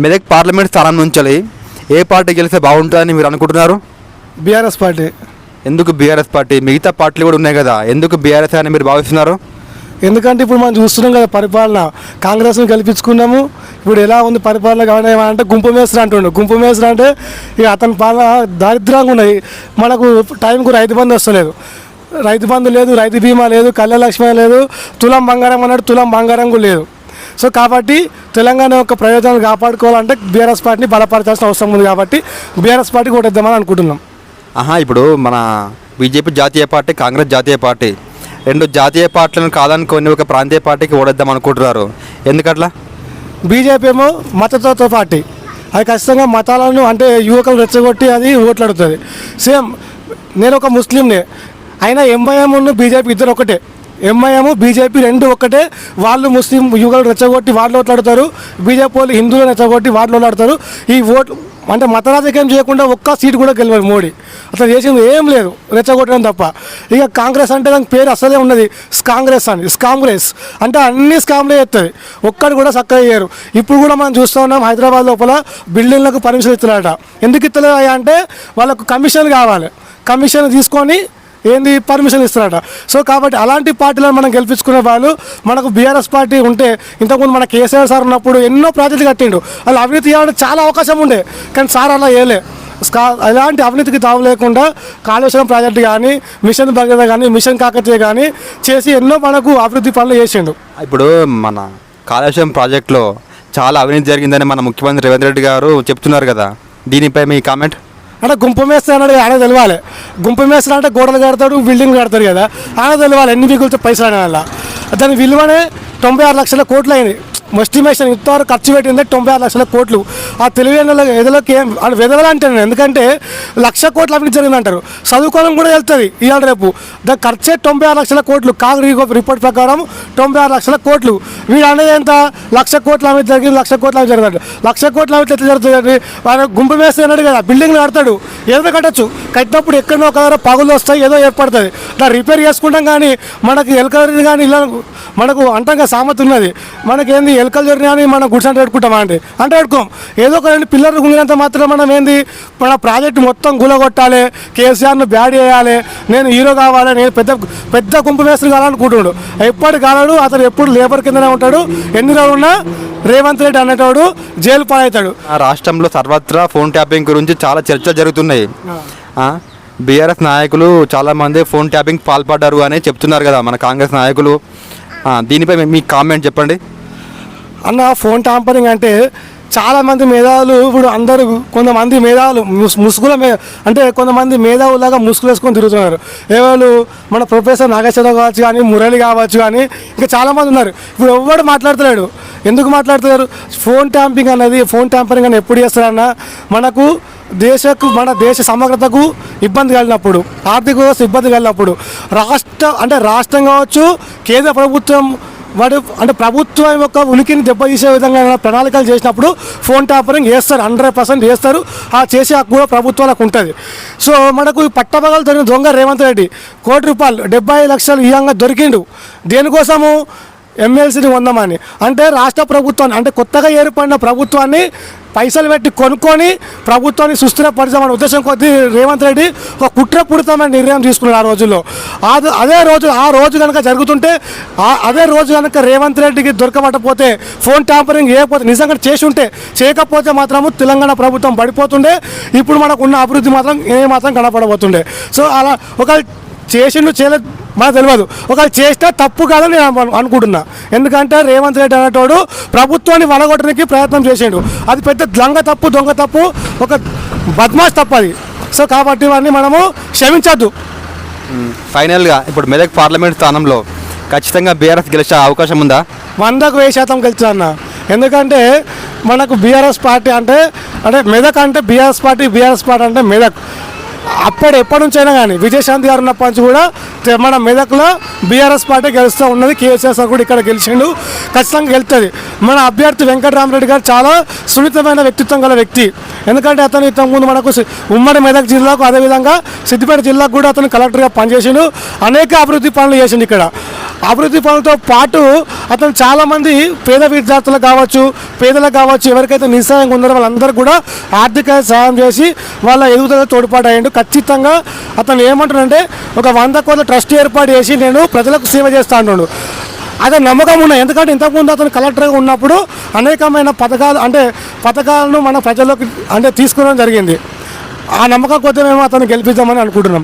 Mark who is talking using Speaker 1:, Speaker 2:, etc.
Speaker 1: Medak parliament స్థానం నుంచి ఏ party గెలిస్తే బాగుంటుందని మీరు అనుకుంటున్నారు?
Speaker 2: BRS party.
Speaker 1: ఎందుకు బీఆర్ఎస్ పార్టీ? మిగతా పార్టీలు కూడా ఉన్నాయి కదా. ఎందుకు బీఆర్ఎస్ అని మీరు భావిస్తున్నారు?
Speaker 2: ఎందుకంటే ఇప్పుడు మనం చూస్తున్నాం కదా పరిపాలన. కాంగ్రెస్ని గెలిపించుకున్నాము. ఇప్పుడు ఎలా ఉంది పరిపాలన కావాలి అంటే గుంపు మేస్త్రి అంటుండు. గుంపు మేస్త్రి అంటే ఇక అతని పాలన దారిద్రంగా ఉన్నది. మనకు టైంకు రైతు బంధు వస్తలేదు. రైతు బంధు లేదు రైతు బీమా లేదు కళ్యాణ లక్ష్మి లేదు తులం బంగారం అన్నాడు తులం బంగారం కూడా లేదు. సో కాబట్టి తెలంగాణ యొక్క ప్రయోజనాలు కాపాడుకోవాలంటే బీఆర్ఎస్ పార్టీని బలపరచాల్సిన అవసరం ఉంది కాబట్టి బీఆర్ఎస్ పార్టీ కొట్టేద్దామని అనుకుంటున్నాం.
Speaker 1: ఆహా ఇప్పుడు మన బీజేపీ జాతీయ పార్టీ కాంగ్రెస్ జాతీయ పార్టీ రెండు జాతీయ పార్టీలను కాదనుకొని ఒక ప్రాంతీయ పార్టీకి ఓడేద్దాం అనుకుంటున్నారు. ఎందుకట్లా?
Speaker 2: బీజేపీ ఏమో మతతత్వ పార్టీ. అది ఖచ్చితంగా మతాలను అంటే యువకులు రెచ్చగొట్టి అది ఓట్లాడుతుంది. సేమ్ నేను ఒక ముస్లింనే. అయినా ఎంఐఎం బీజేపీ ఇద్దరు ఒకటే. ఎంఐఎం బీజేపీ రెండు ఒక్కటే. వాళ్ళు ముస్లిం యువకులు రెచ్చగొట్టి వాళ్ళు ఓట్లాడతారు బీజేపీ వాళ్ళు హిందువులు రెచ్చగొట్టి వాళ్ళు ఓట్లాడతారు ఈ ఓట్ అంటే మత రాజకీయం చేయకుండా ఒక్క సీట్ కూడా గెలవాలి మోడీ. అసలు చేసింది ఏం లేదు. రెచ్చగొట్టడం తప్ప. ఇక కాంగ్రెస్ అంటే దానికి పేరు అసలే ఉన్నది కాంగ్రెస్ అని. కాంగ్రెస్ అంటే అన్ని స్కామ్లే చేస్తుంది ఒక్కడు కూడా చక్కగా చేయరు. ఇప్పుడు కూడా మనం చూస్తూ ఉన్నాం హైదరాబాద్ లోపల బిల్డింగ్లకు పర్మిషన్ ఇస్తున్నారట ఎందుకు ఇస్తలేదు అంటే వాళ్ళకు కమిషన్ కావాలి. కమిషన్ తీసుకొని ఏంది పర్మిషన్ ఇస్తున్నారట. సో కాబట్టి అలాంటి పార్టీలను మనం గెలిపించుకునే వాళ్ళు మనకు బీఆర్ఎస్ పార్టీ ఉంటే ఇంతకుముందు మన కేసీఆర్ సార్ ఉన్నప్పుడు ఎన్నో ప్రాజెక్టులు కట్టిండు. అలా అవినీతి చేయడానికి చాలా అవకాశం ఉండే కానీ సార్ అలా వేయలే ఎలాంటి అవినీతికి తావు లేకుండా కాళేశ్వరం ప్రాజెక్టు కానీ మిషన్ భగీరథ కానీ మిషన్ కాకతీయ కానీ చేసి ఎన్నో మనకు అభివృద్ధి పనులు చేసిండు.
Speaker 1: ఇప్పుడు మన కాళేశ్వరం ప్రాజెక్టులో చాలా అవినీతి జరిగిందని మన ముఖ్యమంత్రి రేవంత్ రెడ్డి గారు చెప్తున్నారు కదా. దీనిపై మీ కామెంట్
Speaker 2: అంటే గుంపు మేస్త్రి అన్నాడు ఆడ తెలవాలి. గుంపు మేస్త్రి అంటే గోడలు కడతాడు బిల్డింగ్ కడతాడు కదా ఆడ తెలవాలి. ఎన్ని మిగులుతో పైసలు అనే వల్ల దాని విలువనే తొంభై ఆరు లక్షల కోట్లు అయింది ఎస్టిమేషన్ ఇంతవరకు ఖర్చు పెట్టింది తొంభై ఆరు లక్షల కోట్లు. ఆ తెలివైన ఎదలోకి ఏం అని వెదవలు అంటాను ఎందుకంటే లక్ష కోట్లు అభివృద్ధి జరిగింది అంటారు చదువుకోవడం కూడా వెళ్తుంది ఇవాళ రేపు. దాని ఖర్చే తొంభై ఆరు లక్షల కోట్లు. కాంగ్రెస్ రిపోర్ట్ ప్రకారం తొంభై ఆరు లక్షల కోట్లు. వీడు అనేది ఎంత? లక్ష కోట్ల అభివృద్ధి జరిగింది లక్ష కోట్ల అభివృద్ధి జరిగింది లక్ష కోట్ల అభివృద్ధి ఎట్లా జరుగుతుంది వాడు గుంపు వేస్తే అన్నాడు కదా బిల్డింగ్ కడతాడు. ఏదో కట్టచ్చు. కట్టినప్పుడు ఎక్కడో ఒక పగులు వస్తాయి ఏదో ఏర్పడుతుంది. దాన్ని రిపేర్ చేసుకుంటాం కానీ మనకి ఎలకలు కానీ ఇలా మనకు అంటంగా సామర్థ్యం ఉన్నది. మనకేంది? ఎలకలు జరిగినా అని మనం గుడ్స్ అంటే పెట్టుకుంటామా అంటే అంటే పెట్టుకోం ఏదో ఒక రెండు పిల్లలు గుంగినంత మాత్రం మనం ఏంది? మన ప్రాజెక్ట్ మొత్తం గులగొట్టాలి కేసీఆర్ను బ్యాడ్ చేయాలి నేను హీరో కావాలి నేను పెద్ద పెద్ద కుంపు మేస్త్రి కావాలనుకుంటున్నాడు. ఎప్పటి కాలాడు అతను ఎప్పుడు లేబర్ కిందనే ఉంటాడు. ఎన్ని రోజులు ఉన్నా రేవంత్ రెడ్డి అనేటోడు జైలు పాలవుతాడు.
Speaker 1: ఆ రాష్ట్రంలో సర్వత్రా ఫోన్ ట్యాపింగ్ గురించి చాలా చర్చలు జరుగుతున్నాయి. బీఆర్ఎస్ నాయకులు చాలామంది ఫోన్ ట్యాపింగ్ పాల్పడ్డారు అని చెప్తున్నారు కదా మన కాంగ్రెస్ నాయకులు. దీనిపై మీ కామెంట్ చెప్పండి.
Speaker 2: అన్న ఫోన్ టాంపరింగ్ అంటే చాలామంది మేధావులు ఇప్పుడు అందరూ కొంతమంది మేధావులు ముస్ ముసుగుల మే అంటే కొంతమంది మేధావులాగా ముసుగులు వేసుకొని తిరుగుతున్నారు ఎవరు మన ప్రొఫెసర్ నాగేశ్వరరావు కావచ్చు కానీ మురళి కావచ్చు కానీ ఇంకా చాలామంది ఉన్నారు. ఇప్పుడు ఎవ్వడు మాట్లాడుతున్నాడు ఎందుకు మాట్లాడుతున్నారు ఫోన్ ట్యాంపింగ్ అనేది ఫోన్ ట్యాంపరింగ్ అని ఎప్పుడు చేస్తారన్నా మనకు దేశకు మన దేశ సమగ్రతకు ఇబ్బంది కలిగినప్పుడు ఆర్థిక వ్యవస్థ ఇబ్బంది కలిగినప్పుడు రాష్ట్ర అంటే రాష్ట్రం కావచ్చు కేంద్ర ప్రభుత్వం వాడు అంటే ప్రభుత్వం యొక్క ఉనికిని దెబ్బతీసే విధంగా ప్రణాళికలు చేసినప్పుడు ఫోన్ టాపరింగ్ చేస్తారు హండ్రెడ్ పర్సెంట్ చేస్తారు. ఆ చేసే హక్కు కూడా ప్రభుత్వాలకు ఉంటుంది. సో మనకు పట్టపగలు దొరికిన దొంగ రేవంత్ రెడ్డి కోటి రూపాయలు డెబ్బై లక్షలు ఇయంగా దొరికిండు. దేనికోసము ఎమ్మెల్సీని పొందమని. అంటే రాష్ట్ర ప్రభుత్వాన్ని అంటే కొత్తగా ఏర్పడిన ప్రభుత్వాన్ని పైసలు పెట్టి కొనుక్కొని ప్రభుత్వాన్ని సుస్థిరపరచామనే ఉద్దేశం కొద్దీ రేవంత్ రెడ్డి ఒక కుట్రపూరితమైన నిర్ణయం తీసుకున్నాడు ఆ రోజుల్లో. అదే రోజు ఆ రోజు కనుక జరుగుతుంటే అదే రోజు కనుక రేవంత్ రెడ్డికి దొరకబట్టపోతే ఫోన్ ట్యాంపరింగ్ చేయకపోతే నిజంగా చేసి ఉంటే చేయకపోతే మాత్రము తెలంగాణ ప్రభుత్వం పడిపోతుండే. ఇప్పుడు మనకు ఉన్న అభివృద్ధి మాత్రం ఏమాత్రం మాత్రం కనపడబోతుండే. సో అలా ఒక చేసిండు చేయలేదు మనకు తెలియదు. ఒకవేళ చేసినా తప్పు కాదని నేను అను- అనుకుంటున్నా. ఎందుకంటే రేవంత్ రెడ్డి అనేటోడు ప్రభుత్వాన్ని వలగొట్టడానికి ప్రయత్నం చేసిండు. అది పెద్ద దొంగ తప్పు దొంగ తప్పు ఒక బద్మాష్ తప్పు అది. సో కాబట్టి ఇవన్నీ మనము క్షమించద్దు.
Speaker 1: ఫైనల్గా ఇప్పుడు మెదక్ పార్లమెంట్ స్థానంలో ఖచ్చితంగా బీఆర్ఎస్ గెలిచే అవకాశం ఉందా?
Speaker 2: వందకు వెయ్యి శాతం గెలుచు అన్న. ఎందుకంటే మనకు బీఆర్ఎస్ పార్టీ అంటే అంటే మెదక్ అంటే బీఆర్ఎస్ పార్టీ బీఆర్ఎస్ పార్టీ అంటే మెదక్. అప్పుడు ఎప్పటి నుంచైనా కానీ విజయశాంతి గారు ఉన్నప్పటి నుంచి కూడా మన మెదక్లో బీఆర్ఎస్ పార్టీ గెలుస్తూ ఉన్నది. కేసీఆర్ సార్ కూడా ఇక్కడ గెలిచిండు. ఖచ్చితంగా గెలుస్తుంది మన అభ్యర్థి వెంకటరామరెడ్డి గారు చాలా సున్నితమైన వ్యక్తిత్వం గల వ్యక్తి. ఎందుకంటే అతను ఇంతకుముందు మనకు ఉమ్మడి మెదక్ జిల్లాకు అదేవిధంగా సిద్దిపేట జిల్లాకు కూడా అతను కలెక్టర్గా పనిచేసిండు. అనేక అభివృద్ధి పనులు చేసిండు ఇక్కడ. అభివృద్ధి పనులతో పాటు అతను చాలామంది పేద విద్యార్థులకు కావచ్చు పేదలకు కావచ్చు ఎవరికైతే నిస్సహాయంగా ఉన్నారో వాళ్ళందరూ కూడా ఆర్థిక సహాయం చేసి వాళ్ళ ఎదుగుదల తోడ్పాటు అయ్యండు. ఖచ్చితంగా అతను ఏమంటాడంటే ఒక వంద కోట్ల ట్రస్ట్ ఏర్పాటు చేసి నేను ప్రజలకు సేవ చేస్తా అంటున్నాడు అదే నమ్మకం ఉన్నాయి ఎందుకంటే ఇంతకుముందు అతను కలెక్టర్గా ఉన్నప్పుడు అనేకమైన పథకాలు అంటే పథకాలను మన ప్రజల్లోకి అంటే తీసుకోవడం జరిగింది. ఆ నమ్మకం కొద్ది మేము అతను గెలిపిద్దామని అనుకుంటున్నాం.